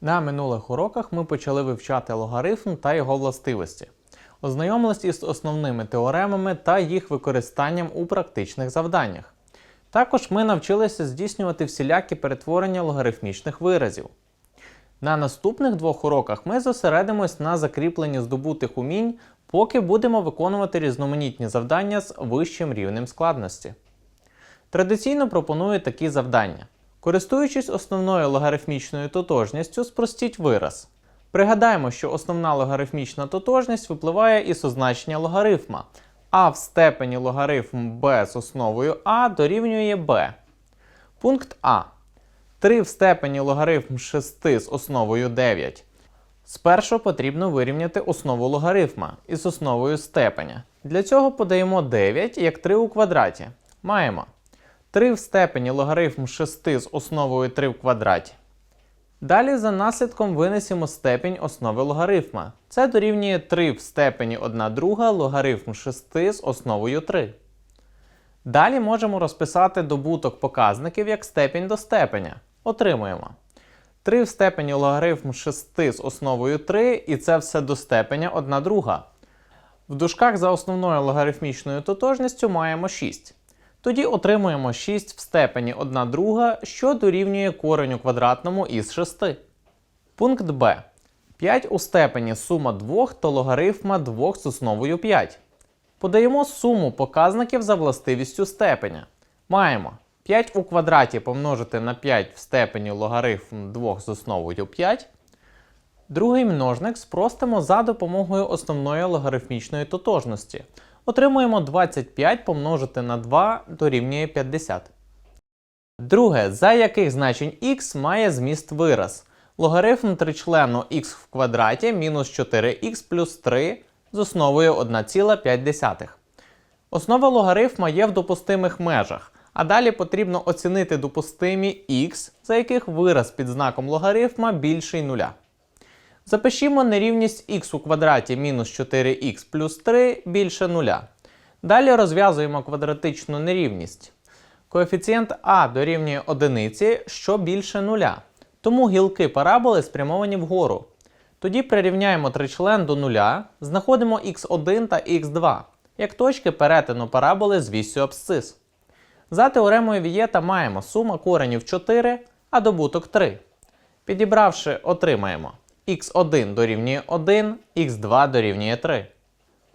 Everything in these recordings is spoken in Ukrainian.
На минулих уроках ми почали вивчати логарифм та його властивості. Ознайомились із основними теоремами та їх використанням у практичних завданнях. Також ми навчилися здійснювати всілякі перетворення логарифмічних виразів. На наступних двох уроках ми зосередимось на закріпленні здобутих умінь, поки будемо виконувати різноманітні завдання з вищим рівнем складності. Традиційно пропоную такі завдання. Користуючись основною логарифмічною тотожністю, спростіть вираз. Пригадаємо, що основна логарифмічна тотожність випливає із означення логарифма, а в степені логарифм b з основою a дорівнює b. Пункт А. 3 в степені логарифм 6 з основою 9. Спершу потрібно вирівняти основу логарифма із основою степеня. Для цього подаємо 9 як 3 у квадраті. Маємо 3 в степені логарифм 6 з основою 3 в квадраті. Далі за наслідком винесемо степінь основи логарифма. Це дорівнює 3 в степені 1 друга логарифм 6 з основою 3. Далі можемо розписати добуток показників як степінь до степеня. Отримуємо 3 в степені логарифм 6 з основою 3, і це все до степеня 1 друга. В дужках за основною логарифмічною тотожністю маємо 6. Тоді отримуємо 6 в степені 1 друга, що дорівнює кореню квадратному із 6. Пункт Б. 5 у степені сума 2 то логарифма 2 з основою 5. Подаємо суму показників за властивістю степеня. Маємо 5 у квадраті помножити на 5 в степені логарифм 2 з основою 5. Другий множник спростимо за допомогою основної логарифмічної тотожності. Отримуємо 25 помножити на 2 дорівнює 50. Друге, за яких значень х має зміст вираз. Логарифм тричлену х в квадраті мінус 4х плюс 3 з основою 1,5. Основа логарифма є в допустимих межах, а далі потрібно оцінити допустимі х, за яких вираз під знаком логарифма більший нуля. Запишімо нерівність х у квадраті мінус 4х плюс 3 більше нуля. Далі розв'язуємо квадратичну нерівність. Коефіцієнт а дорівнює одиниці, що більше нуля. Тому гілки параболи спрямовані вгору. Тоді прирівняємо тричлен до нуля, знаходимо х1 та х2, як точки перетину параболи з вісю абсцис. За теоремою Вієта маємо сума коренів 4, а добуток 3. Підібравши, отримаємо х1 дорівнює 1, х2 дорівнює 3.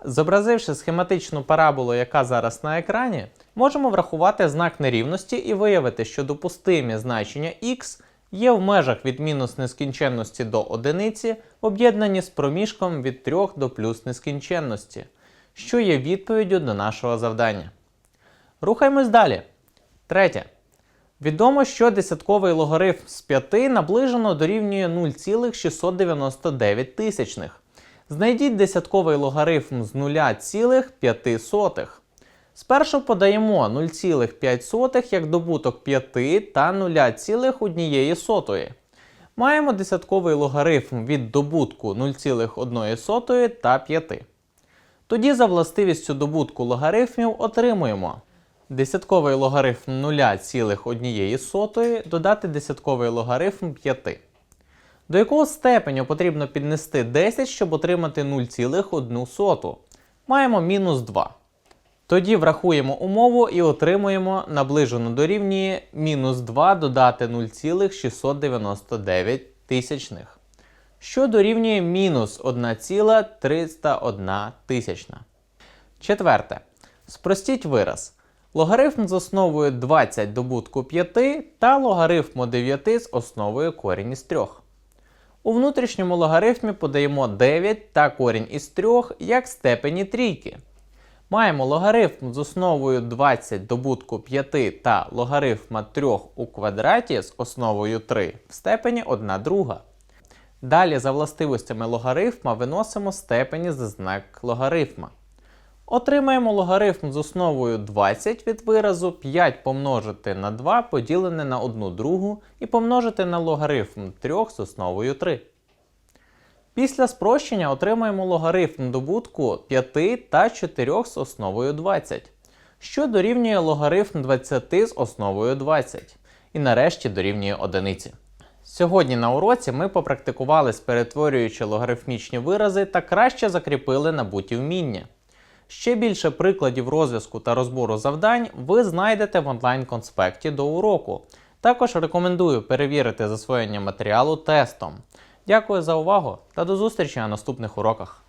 Зобразивши схематичну параболу, яка зараз на екрані, можемо врахувати знак нерівності і виявити, що допустимі значення х є в межах від мінус нескінченності до одиниці, об'єднані з проміжком від 3 до плюс нескінченності, що є відповіддю до нашого завдання. Рухаємось далі. Третє. Відомо, що десятковий логарифм з 5 наближено дорівнює 0,699 тисячних. Знайдіть десятковий логарифм з 0,5. Спершу подаємо 0,5 як добуток 5 та 0,1. Маємо десятковий логарифм від добутку 0,1 та 5. Тоді за властивістю добутку логарифмів отримуємо десятковий логарифм 0,1 додати десятковий логарифм 5. До якого степеню потрібно піднести 10, щоб отримати 0,1? Маємо мінус 2. Тоді врахуємо умову і отримуємо наближено дорівнює мінус 2 додати 0,699 тисячних, що дорівнює мінус 1,301 тисячна. Четверте. Спростіть вираз. Логарифм з основою 20 добутку 5 та логарифму 9 з основою корінь із 3. У внутрішньому логарифмі подаємо 9 та корінь із 3 як степені трійки. Маємо логарифм з основою 20 добутку 5 та логарифма 3 у квадраті з основою 3 в степені 1 друга. Далі за властивостями логарифма виносимо степені за знак логарифма. Отримаємо логарифм з основою 20 від виразу 5 помножити на 2 поділене на 1 другу і помножити на логарифм 3 з основою 3. Після спрощення отримаємо логарифм добутку 5 та 4 з основою 20, що дорівнює логарифм 20 з основою 20. І нарешті дорівнює 1. Сьогодні на уроці ми попрактикувались, перетворюючи логарифмічні вирази та краще закріпили набуті вміння. Ще більше прикладів розв'язку та розбору завдань ви знайдете в онлайн-конспекті до уроку. Також рекомендую перевірити засвоєння матеріалу тестом. Дякую за увагу та до зустрічі на наступних уроках.